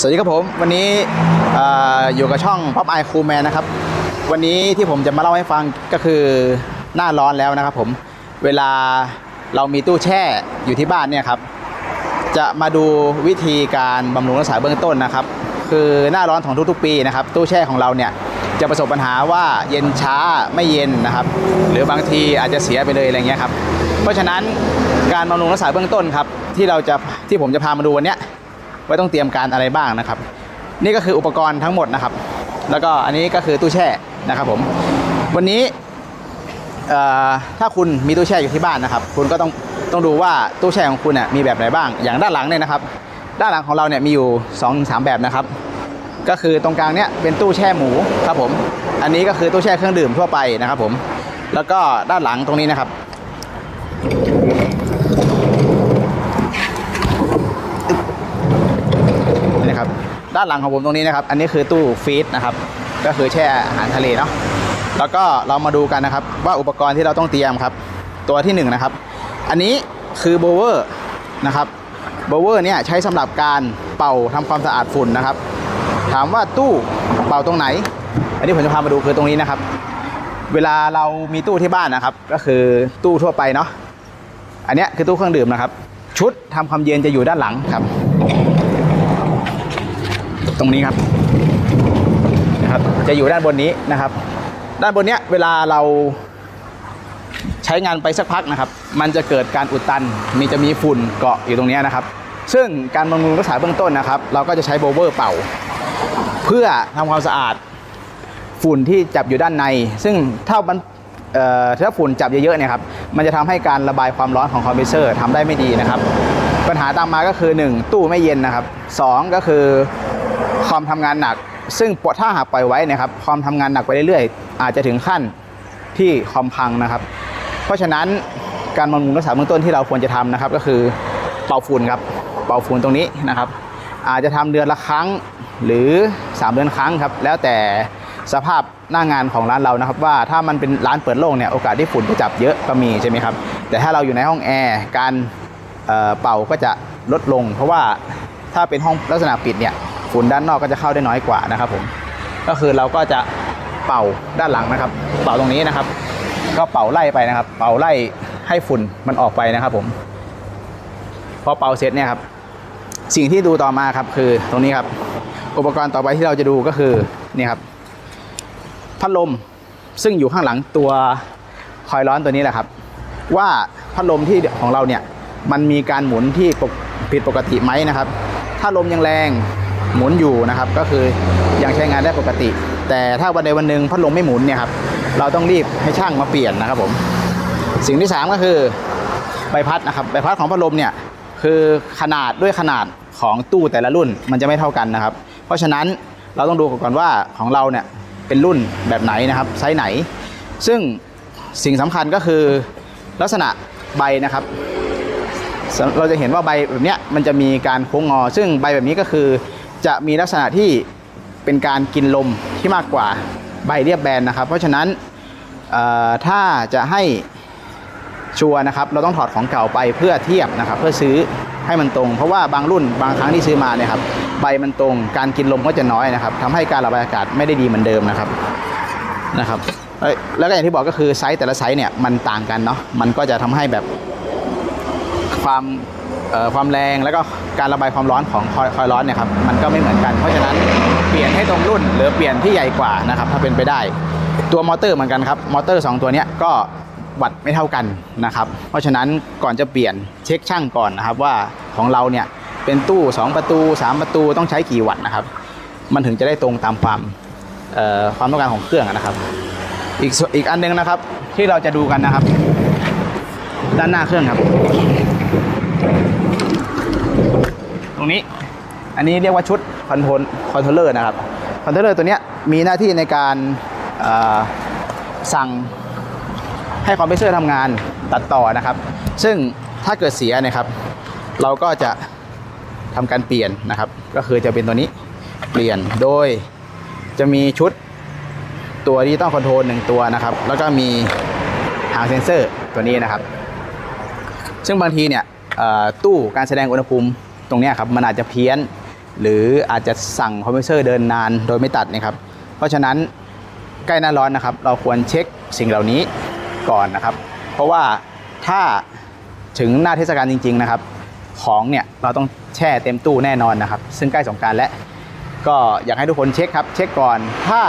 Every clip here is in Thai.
สวัสดีครับผม วันนี้ออยู่กับช่อง Pop Eye Cool Man นะครับ วันนี้ที่ผมจะมาเล่าให้ฟังก็คือหน้าร้อนแล้วนะครับผมเวลาเรามีตู้แช่อยู่ที่บ้านเนี่ยครับจะมาดูวิธีการบำรุงรักษาเบื้องต้นนะครับ คือหน้าร้อนของทุกๆปีนะครับ ตู้แช่ของเราเนี่ยจะประสบปัญหาว่าเย็นช้าไม่เย็นนะครับ หรือบางทีอาจจะเสียไปเลยอะไรเงี้ยครับเพราะฉะนั้นการบำรุงรักษาเบื้องต้นครับที่เราจะที่ผมจะพามาดูวันเนี้ ยว่าต้องเตรียมการอะไรบ้างนะครับ นี่ก็คืออุปกรณ์ทั้งหมดนะครับ แล้วก็อันนี้ก็คือตู้แช่นะครับผมวันนี้ถ้าคุณมีตู้แช่อยู่ที่บ้านนะครับ คุณก็ต้องต้องดูว่าตู้แช่ของคุณน่ะมีแบบไหนบ้าง อย่างด้านหลังเนี่ยนะครับ ด้านหลังของเราเนี่ยมีอยู่2อสามแบบนะครับ ก็คือตรงกลางเนี่ยเป็นตู้แช่หมูครับผม อันนี้ก็คือตู้แช่เครื่องดื่มทั่วไปนะครับผม แล้วก็ด้านหลังตรงนี้นะครับ นี่นะครับ ด้านหลังของผมตรงนี้นะครับ อันนี้คือตู้ฟีดนะครับ ก็คือแช่อาหารทะเลเนาะ แล้วก็เรามาดูกันนะครับ ว่าอุปกรณ์ที่เราต้องเตรียมครับ ตัวที่หนึ่งนะครับ อันนี้คือโบเวอร์นะครับ โบเวอร์เนี่ยใช้สำหรับการเป่าทำความสะอาดฝุ่นนะครับ ถามว่าตู้เป่าตรงไหน อันนี้ผมจะพามาดูคือตรงนี้นะครับ เวลาเรามีตู้ที่บ้านนะครับ ก็คือตู้ทั่วไปเนาะ อันนี้คือตู้เครื่องดื่มนะครับ ชุดทำความเย็นจะอยู่ด้านหลังครับ ตรงนี้ครับนะครับ จะอยู่ด้านบนนี้นะครับ ด้านบนเนี้ยเวลาเราใช้งานไปสักพักนะครับ มันจะเกิดการอุดตัน มีจะมีฝุ่นเกาะอยู่ตรงนี้นะครับ ซึ่งการบำรุงรักษาเบื้องต้นนะครับ เราก็จะใช้โบเวอร์เป่า เพื่อทำความสะอาดฝุ่นที่จับอยู่ด้านใน ซึ่งถ้ามันเอ่อถ้าฝุ่นจับเยอะๆเนี่ยครับ มันจะทำให้การระบายความร้อนของคอมเพรสเซอร์ทำได้ไม่ดีนะครับ ปัญหาตามมาก็คือ 1 ตู้ไม่เย็นนะครับ 2 ก็คือ คอมทำงานหนัก ซึ่งปวดถ้าหากปล่อยไว้นะครับคอมทำงานหนักไปเรื่อยๆ อาจจะถึงขั้นที่คอมพังนะครับ เพราะฉะนั้นการบำรุงรักษาเบื้องต้นที่เราควรจะทำนะครับ ก็คือเป่าฝุ่นครับเป่าฝุ่นตรงนี้นะครับ อาจจะทำเดือนละครั้งหรือ 3 เดือนครั้งครับแล้วแต่สภาพหน้างานของร้านเรานะครับ ว่าถ้ามันเป็นร้านเปิดโล่งเนี่ยโอกาสที่ฝุ่นจะจับเยอะก็มีใช่ไหมครับแต่ถ้าเราอยู่ในห้องแอร์การเเป่าก็จะลดลง เพราะว่าถ้าเป็นห้องลักษณะปิดเนี่ย ฝุ่นด้านนอกก็จะเข้าได้น้อยกว่านะครับผมก็คือเราก็จะเป่าด้านหลังนะครับ เป่าตรงนี้นะครับ ก็เป่าไล่ไปนะครับ เป่าไล่ให้ฝุ่นมันออกไปนะครับผม พอเป่าเสร็จเนี่ยครับ สิ่งที่ดูต่อมาครับคือตรงนี้ครับ อุปกรณ์ต่อไปที่เราจะดูก็คือนี่ครับพัดลมซึ่งอยู่ข้างหลังตัวคอยล์ร้อนตัวนี้แหละครับ ว่าพัดลมที่ของเราเนี่ยมันมีการหมุนที่ผิดปกติไหมนะครับ ถ้าลมยังแรง หมุนอยู่นะครับ ก็คือยังใช้งานได้ปกติ แต่ถ้าวันใดวันหนึ่งพัดลมไม่หมุนเนี่ยครับเราต้องรีบให้ช่างมาเปลี่ยนนะครับผมสิ่งที่ 3 ก็คือใบพัดนะครับใบพัดของพัดลมเนี่ยคือขนาดด้วยขนาดของตู้แต่ละรุ่นมันจะไม่เท่ากันนะครับ เพราะฉะนั้นเราต้องดูก่อนว่าของเราเนี่ยเป็นรุ่นแบบไหนนะครับไซส์ไหน ซึ่งสิ่งสำคัญก็คือลักษณะใบนะครับ เราจะเห็นว่าใบแบบเนี้ยมันจะมีการโค้งงอ ซึ่งใบแบบนี้ก็คือ จะมีลักษณะที่เป็นการกินลมที่มากกว่าใบเรียบแบนนะครับ เพราะฉะนั้นถ้าจะให้ชัวร์นะครับ เราต้องถอดของเก่าไปเพื่อเทียบนะครับ เพื่อซื้อให้มันตรง เพราะว่าบางรุ่นบางครั้งที่ซื้อมาเนี่ยครับใบมันตรง การกินลมก็จะน้อยนะครับทำให้การระบายอากาศไม่ได้ดีเหมือนเดิมนะครับนะครับแล้วก็อย่างที่บอกก็คือไซส์แต่ละไซส์เนี่ยมันต่างกันเนาะมันก็จะทำให้แบบความ ความแรงแล้วก็การระบายความร้อนของคอยคอยร้อนเนี่ยครับมันก็ไม่เหมือนกัน เพราะฉะนั้นเปลี่ยนให้ตรงรุ่น หรือเปลี่ยนที่ใหญ่กว่านะครับถ้าเป็นไปได้ ตัวมอเตอร์เหมือนกันครับมอเตอร์ 2 ตัวนี้ก็วัดไม่เท่ากันนะครับ เพราะฉะนั้นก่อนจะเปลี่ยนเช็คช่างก่อนนะครับว่าของเราเนี่ยเป็นตู้ 2 ประตู 3 ประตูต้องใช้กี่วัตต์นะครับ มันถึงจะได้ตรงตามความความต้องการของเครื่องนะครับ อีกอีกอันหนึงนะครับที่เราจะดูกันนะครับ ด้านหน้าเครื่องครับ ตรงนี้ อันนี้เรียกว่าชุดคอนโทรลคอนโทรลเลอร์นะครับคอนโทรลเลอร์ตัวเนี้ยมีหน้าที่ในการสั่งให้คอมเพรสเซอร์ทำงานตัดต่อนะครับ ซึ่งถ้าเกิดเสียนะครับ เราก็จะทำการเปลี่ยนนะครับ ก็คือจะเป็นตัวนี้เปลี่ยนโดยจะมีชุดตัวที่ต้องคอนโทรลหนึ่งตัวนะครับ แล้วก็มีหางเซนเซอร์ตัวนี้นะครับ ซึ่งบางทีเนี่ยตู้การแสดงอุณหภูมิ ตรงนี้ครับมันอาจจะเพี้ยน หรืออาจจะสั่งคอมเพรสเซอร์เดินนานโดยไม่ตัดนะครับ เพราะฉะนั้นใกล้หน้าร้อนนะครับ เราควรเช็คสิ่งเหล่านี้ก่อนนะครับ เพราะว่าถ้าถึงหน้าเทศกาลจริง ๆนะครับ ของเนี่ยเราต้องแช่เต็มตู้แน่นอนนะครับ ซึ่งใกล้สงการแล้วก็อยากให้ทุกคนเช็คครับ เช็คก่อน ถ้า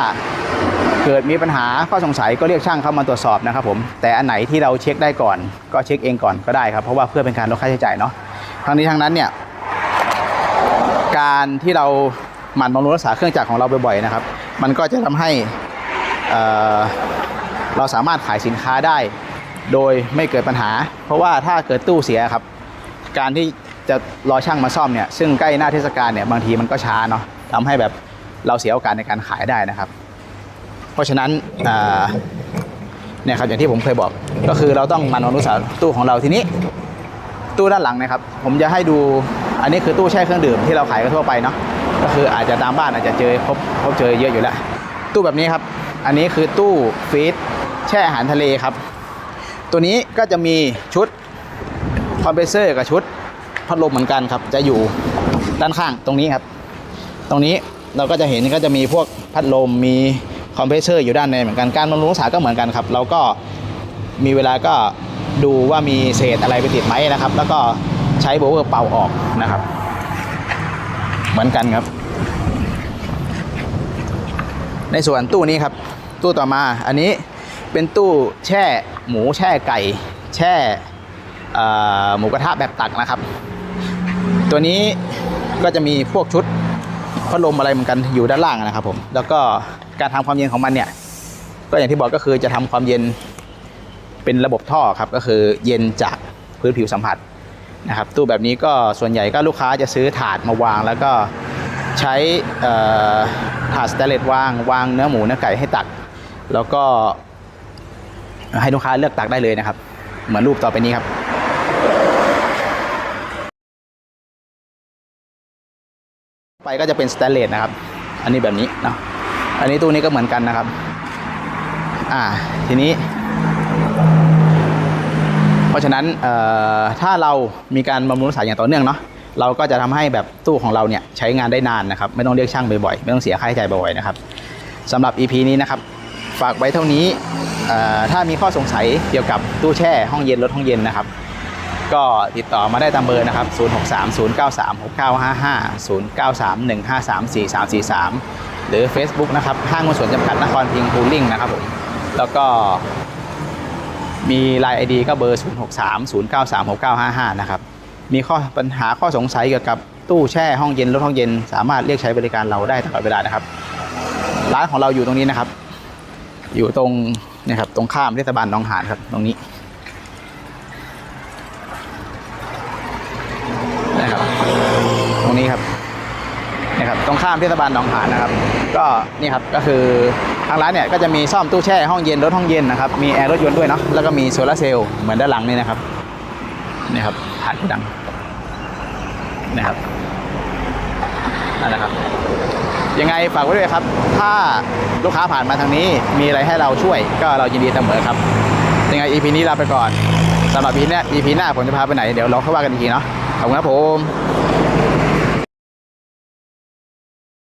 เกิดมีปัญหาข้อสงสัยก็เรียกช่างเข้ามาตรวจสอบนะครับผมแต่อันไหนที่เราเช็คได้ก่อน ก็เช็คเองก่อนก็ได้ครับเพราะว่าเพื่อเป็นการลดค่าใช้จ่ายเนาะทั้งนี้ทั้งนั้นเนี่ย การที่เราหมั่นบำรุงรักษาเครื่องจักรของเราบ่อยๆนะครับ มันก็จะทำให้เอ่อเราสามารถขายสินค้าได้ โดยไม่เกิดปัญหา เพราะว่าถ้าเกิดตู้เสียครับ การที่จะรอช่างมาซ่อมเนี่ยซึ่งใกล้หน้าเทศกาลเนี่ยบางทีมันก็ช้าเนาะทำให้แบบเราเสียโอกาสในการขายได้นะครับ เพราะฉะนั้นเนี่ยครับอย่างที่ผมเคยบอกก็คือเราต้องหมันบำรุงรักษาตู้ของเราทีนี้ ตู้ด้านหลังนะครับ ผมจะให้ดู นนี้คือตู้แช่เครื่องดื่มที่เราขายกันทั่วไปเนาะก็คืออาจจะตามบ้านอาจจะเจอพบพบเจอเยอะอยู่แล้ว ตู้แบบนี้ครับ อันนี้คือตู้ฟีดแช่อาหารทะเลครับ ตัวนี้ก็จะมีชุดคอมเพรสเซอร์กับชุดพัดลมเหมือนกันครับ จะอยู่ด้านข้างตรงนี้ครับ ตรงนี้เราก็จะเห็นก็จะมีพวกพัดลมมีคอมเพรสเซอร์อยู่ด้านในเหมือนกันการบำรุงรักษาก็เหมือนกันครับ เราก็มีเวลาก็ดูว่ามีเศษอะไรไปติดไหมนะครับ แล้วก็ ช้โบว์เวอร์เป่าออกนะครับ เหมือนกันครับ ในส่วนตู้นี้ครับ ตู้ต่อมาอันนี้เป็นตู้แช่หมูแช่ไก่ แช่หมูกระทะแบบตักนะครับ ตัวนี้ก็จะมีพวกชุดพัดลมอะไรเหมือนกันอยู่ด้านล่างนะครับผม แล้วก็การทำความเย็นของมันเนี่ย ก็อย่างที่บอกก็คือจะทำความเย็นเป็นระบบท่อครับ ก็คือเย็นจากพื้นผิวสัมผัส นะครับตู้แบบนี้ก็ส่วนใหญ่ก็ลูกค้าจะซื้อถาดมาวาง แล้วก็ใช้ถาดสแตเลสวางวางเนื้อหมูเนื้อไก่ให้ตัก แล้วก็ให้ลูกค้าเลือกตักได้เลยนะครับ เหมือนรูปต่อไปนี้ครับไปก็จะเป็นสแตเลสนะครับ อันนี้แบบนี้เนาะอันนี้ตู้นี้ก็เหมือนกันนะครับ อ่าทีนี้ ราะฉะนั้นถ้าเรามีการบำรุงรักษาอย่างต่อเนื่องเนาะเราก็จะทำให้แบบตู้ของเราเนี่ยใช้งานได้นานนะครับ ไม่ต้องเรียกช่างบ่อยๆ ไม่ต้องเสียค่าใช้จ่ายบ่อยๆนะครับสำหรับ EP นี้นะครับฝากไว้เท่านี้ถ้ามีข้อสงสัยเกี่ยวกับตู้แช่ห้องเย็นรถห้องเย็นนะครับ ก็ติดต่อมาได้ตามเบอร์นะครับ 0630936955 0931534343 หรือ Facebook นะครับห้างหุ้นส่วนจำกัดนครพิงค์พูลิ่งนะครับผมแล้วก็ มีไลน์ไอดีก็เบอร์ 0630936955 นะครับ มีข้อปัญหาข้อสงสัยเกี่ยวกับตู้แช่ห้องเย็นรถห้องเย็น สามารถเรียกใช้บริการเราได้ตลอดเวลานะครับ ร้านของเราอยู่ตรงนี้นะครับ อยู่ตรงนะครับตรงข้ามเทศบาลหนองหานครับตรงนี้นะครับตรงนี้ครับนะครับตรงข้ามเทศบาลหนองหานนะครับ ก็นี่ครับก็คือ ทางร้านเนี่ยก็จะมีซ่อมตู้แช่ห้องเย็นรถห้องเย็นนะครับมีแอร์รถยนต์ด้วยเนาะแล้วก็มีโซลาร์เซลล์เหมือนด้านหลังนี่นะครับนี่ครับผ่านดังนะครับนั่นแหละครับ ยังไงฝากไว้ด้วยครับ ถ้าลูกค้าผ่านมาทางนี้มีอะไรให้เราช่วยก็เรายินดีเสมอครับ ยังไง EP นี้ลาไปก่อนสำหรับ EP หน้า EP หน้าผมจะพาไปไหนเดี๋ยวเราค่อยว่ากันอีกทีเนาะขอบคุณครับผม